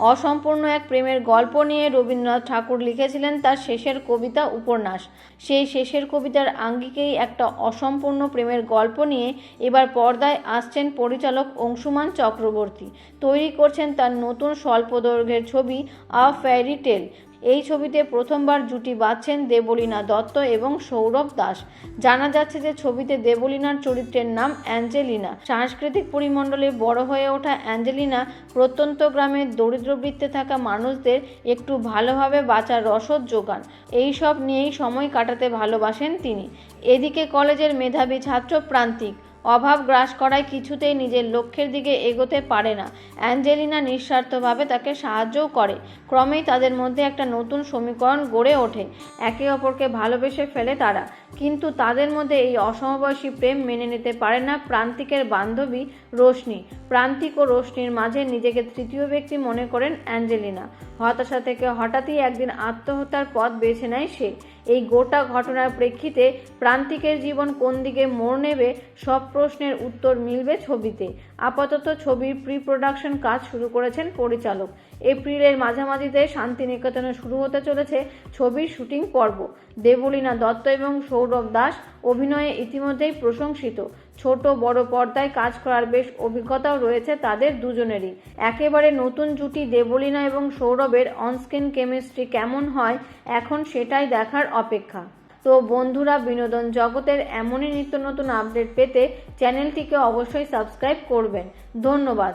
অসম্পূর্ণ এক প্রেমের গল্প নিয়ে রবীন্দ্রনাথ ঠাকুর লিখেছিলেন তার শেষের কবিতা উপন্যাস। সেই শেষের কবিতার আঙ্গিকেই একটা অসম্পূর্ণ প্রেমের গল্প নিয়ে এবার পর্দায় আসছেন পরিচালক অংশুমান চক্রবর্তী। তৈরি করছেন তার নতুন স্বল্প দৈর্ঘ্যের ছবি আ ফ্যারি টেল। এই ছবিতে প্রথমবার জুটি বাঁধছেন দেবলীনা দত্ত এবং সৌরভ দাস। জানা যাচ্ছে যে ছবিতে দেবলীনার চরিত্রের নাম অ্যাঞ্জেলিনা। সাংস্কৃতিক পরিমণ্ডলে বড় হয়ে ওঠা অ্যাঞ্জেলিনা প্রত্যন্ত গ্রামের দরিদ্রবৃত্তে থাকা মানুষদের একটু ভালোভাবে বাঁচার রসদ যোগান। এই সব নিয়েই সময় কাটাতে ভালোবাসেন তিনি। এদিকে কলেজের মেধাবী ছাত্র প্রান্তিক অভাব গ্রাস করায় কিছুতেই নিজের লক্ষ্যের দিকে এগোতে পারে না। অ্যাঞ্জেলিনা নিঃস্বার্থভাবে তাকে সাহায্যও করে। ক্রমেই তাদের মধ্যে একটা নতুন সমীকরণ গড়ে ওঠে। একে অপরকে ভালোবেসে ফেলে তারা। কিন্তু তাদের মধ্যে এই অসমবয়সী প্রেম মেনে নিতে পারে না প্রান্তিকের বান্ধবী রোশনি। প্রান্তিক ও রোশনির মাঝে নিজেকে তৃতীয় ব্যক্তি মনে করেন অ্যাঞ্জেলিনা। হতাশা থেকে হঠাৎই একদিন আত্মহত্যার পথ বেছে নেয় সে। এই গোটা ঘটনার প্রেক্ষিতে প্রান্তিকের জীবন কোন দিকে মোড় নেবে, সব প্রশ্নের উত্তর মিলবে ছবিতে। আপাতত ছবির প্রি প্রোডাকশন কাজ শুরু করেছেন পরিচালক। এপ্রিলের মাঝামাঝিতে শান্তিনিকেতনে শুরু হতে চলেছে ছবির শুটিং পর্ব। দেবলীনা দত্ত এবং সৌরভ দাস অভিনয়ে ইতিমধ্যেই প্রশংসিত। ছোট বড় পর্দায় কাজ করার বেশ অভিজ্ঞতাও রয়েছে তাদের দুজনেরই। একেবারে নতুন জুটি দেবলীনা এবং সৌরভের অনস্ক্রিন কেমিস্ট্রি কেমন হয়, এখন সেটাই দেখার অপেক্ষা। তো বন্ধুরা, বিনোদন জগতের এমনই নিত্য নতুন আপডেট পেতে চ্যানেলটিকে অবশ্যই সাবস্ক্রাইব করবেন। ধন্যবাদ।